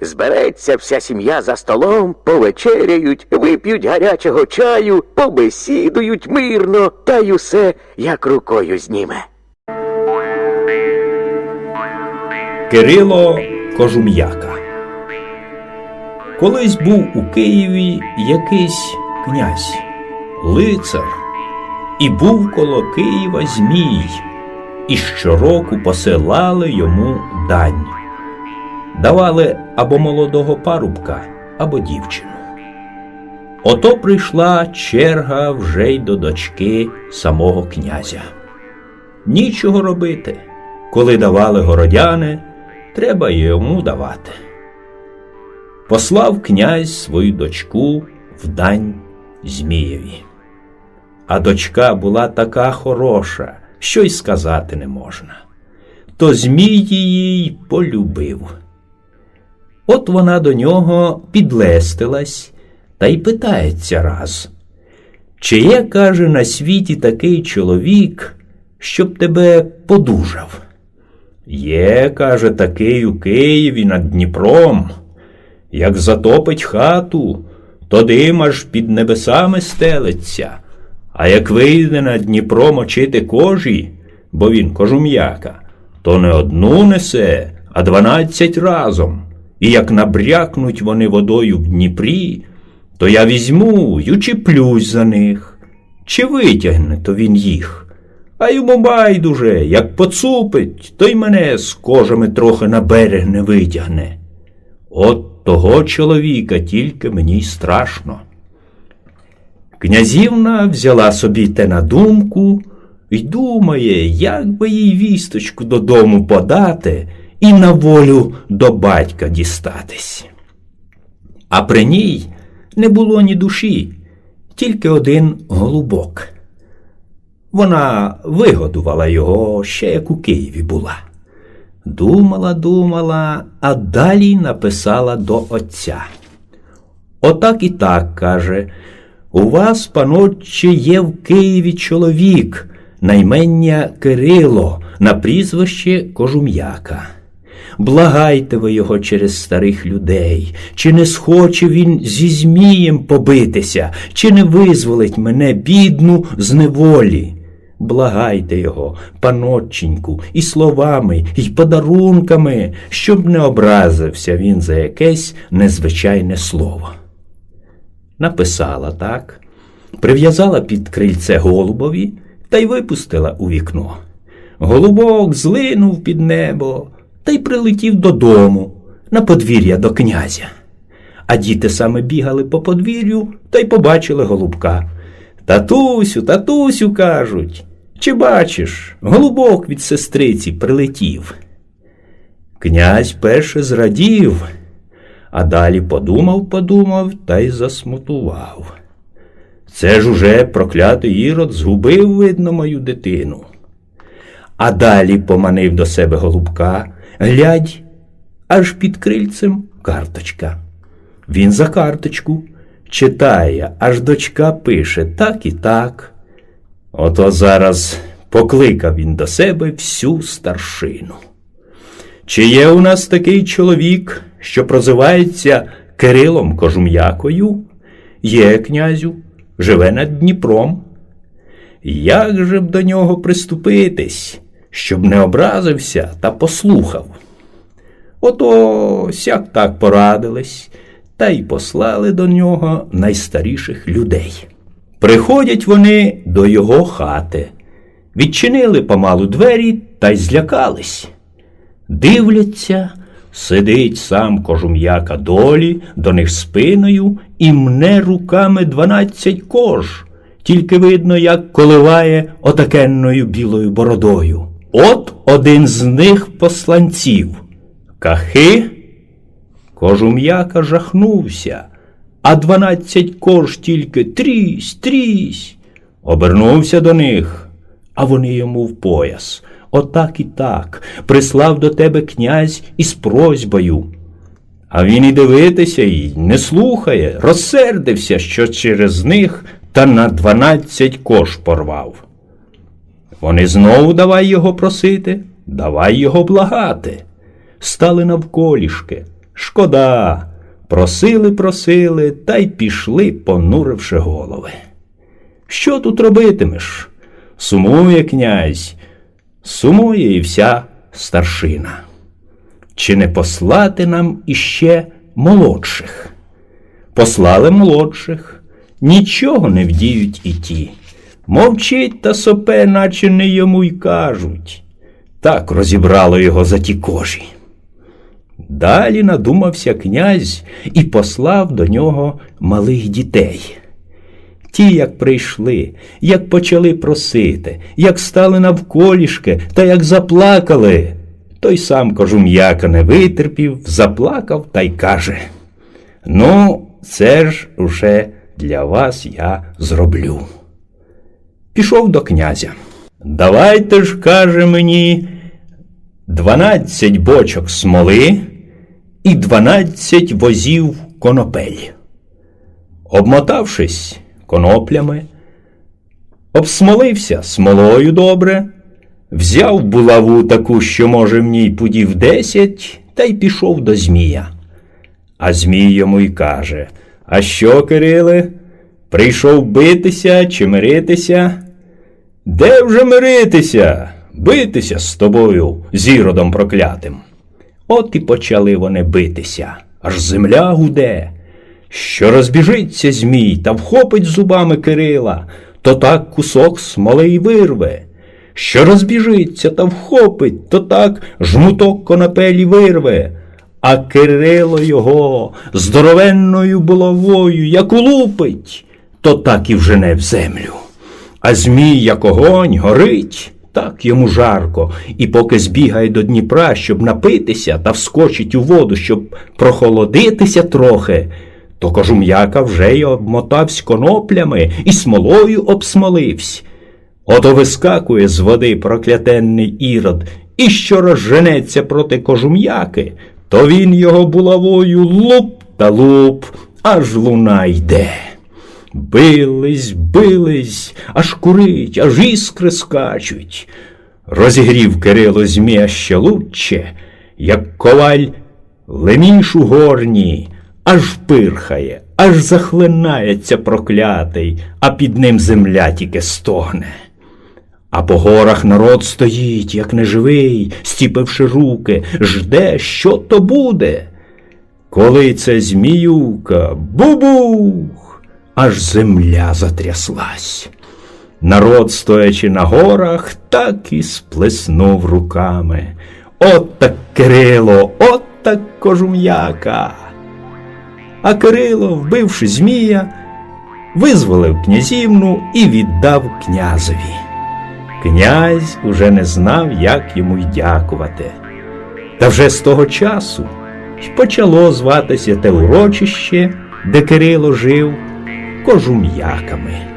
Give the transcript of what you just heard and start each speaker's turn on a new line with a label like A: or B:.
A: збереться вся сім'я за столом, повечеряють, вип'ють гарячого чаю, побесідують мирно, та й усе як рукою зніме.
B: Кирило Кожум'яка. Колись був у Києві якийсь князь, лицар, і був коло Києва Змій, і щороку посилали йому дань. Давали або молодого парубка, або дівчину. Ото прийшла черга вже й до дочки самого князя. Нічого робити. Коли давали городяни, треба йому давати. Послав князь свою дочку в дань Змієві. А дочка була така хороша, що й сказати не можна. То Змій її полюбив. От вона до нього підлестилась та й питається раз. Чи є, каже, на світі такий чоловік, щоб тебе подужав? Є, каже, такий у Києві над Дніпром. Як затопить хату, то дим аж під небесами стелиться, а як вийде на Дніпро мочити кожі, бо він кожум'яка, то не одну несе, а дванадцять разом. І як набрякнуть вони водою в Дніпрі, то я візьму й учіплюсь за них. Чи витягне то він їх? А йому байдуже, як поцупить, то й мене з кожами трохи на берег не витягне. От того чоловіка тільки мені й страшно. Князівна взяла собі те на думку й думає, як би їй вісточку додому подати і на волю до батька дістатись. А при ній не було ні душі, тільки один голубок. Вона вигодувала його ще як у Києві була. Думала, думала, а далі написала до отця. Отак і так, каже, у вас, панотче, є в Києві чоловік, наймення Кирило, на прізвище Кожум'яка. Благайте ви його через старих людей, чи не схоче він зі Змієм побитися, чи не визволить мене, бідну, з неволі. Благайте його, панотченьку, і словами, і подарунками, щоб не образився він за якесь незвичайне слово. Написала так, прив'язала під крильце голубові та й випустила у вікно. Голубок злинув під небо та й прилетів додому на подвір'я до князя. А діти саме бігали по подвір'ю та й побачили голубка. Татусю, татусю, кажуть. Чи бачиш, голубок від сестриці прилетів. Князь перше зрадів, а далі подумав, подумав та й засмутував. Це ж уже проклятий ірод згубив, видно, мою дитину. А далі поманив до себе голубка, глядь, аж під крильцем карточка. Він за карточку читає, аж дочка пише так і так. Ото зараз покликав він до себе всю старшину. Чи є у нас такий чоловік, що прозивається Кирилом Кожум'якою? Є, князю, живе над Дніпром. Як же б до нього приступитись, щоб не образився та послухав? Ото сяк так порадились та й послали до нього найстаріших людей. Приходять вони до його хати, відчинили помалу двері та й злякались. Дивляться, сидить сам кожум'яка долі, до них спиною і мне руками дванадцять кож, тільки видно, як коливає отакенною білою бородою. От один з них посланців. Кахи. Кожум'яка жахнувся, а дванадцять кож тільки трісь, трісь. Обернувся до них, а вони йому в пояс. Отак і так прислав до тебе князь із просьбою. А він і дивитися й не слухає, розсердився, що через них та на дванадцять кош порвав. Вони знову давай його просити, давай його благати. Стали навколішки. Шкода. Просили, просили, та й пішли, понуривши голови. Що тут робитимеш? Сумує князь, сумує і вся старшина. Чи не послати нам іще молодших? Послали молодших, нічого не вдіють і ті. Мовчить та сопе, наче не йому й кажуть. Так розібрало його за ті кожі. Далі надумався князь і послав до нього малих дітей. Ті, як прийшли, як почали просити, як стали навколішки та як заплакали. Той сам кожум'яка не витерпів, заплакав та й каже: Ну, це ж уже для вас я зроблю. Пішов до князя. Давайте ж, каже мені, дванадцять бочок смоли і дванадцять возів конопель. Обмотавшись коноплями, обсмолився смолою добре, взяв булаву таку, що, може, в ній пудів десять, та й пішов до Змія. А Змій йому й каже: А що, Кириле, прийшов битися чи миритися? Де вже миритися? Битися з тобою, зіродом проклятим. От і почали вони битися, аж земля гуде. Що розбіжиться Змій та вхопить зубами Кирила, то так кусок смоли вирве. Що розбіжиться та вхопить, то так жмуток конопелі вирве. А Кирило його здоровенною булавою, як улупить, то так і вжене в землю. А Змій, як огонь, горить, так йому жарко, і поки збігає до Дніпра, щоб напитися та вскочить у воду, щоб прохолодитися трохи, то кожум'яка вже й обмотавсь коноплями і смолою обсмоливсь. Ото вискакує з води проклятенний ірод, і що розженеться проти кожум'яки, то він його булавою луп та луп, аж луна йде. Бились, бились, аж курить, аж іскри скачуть. Розігрів Кирило змія ще лучче, як коваль леміш у горні, аж пирхає, аж захлинається проклятий, а під ним земля тільки стогне. А по горах народ стоїть, як неживий, стіпивши руки, жде, що то буде. Коли це зміюка, бубух, аж земля затряслась. Народ, стоячи на горах, так і сплеснув руками. От так Кирило, от так кожум'яка. А Кирило, вбивши Змія, визволив князівну і віддав князеві. Князь уже не знав, як йому й дякувати. Та вже з того часу й почало зватися те урочище, де Кирило жив кожум'яками.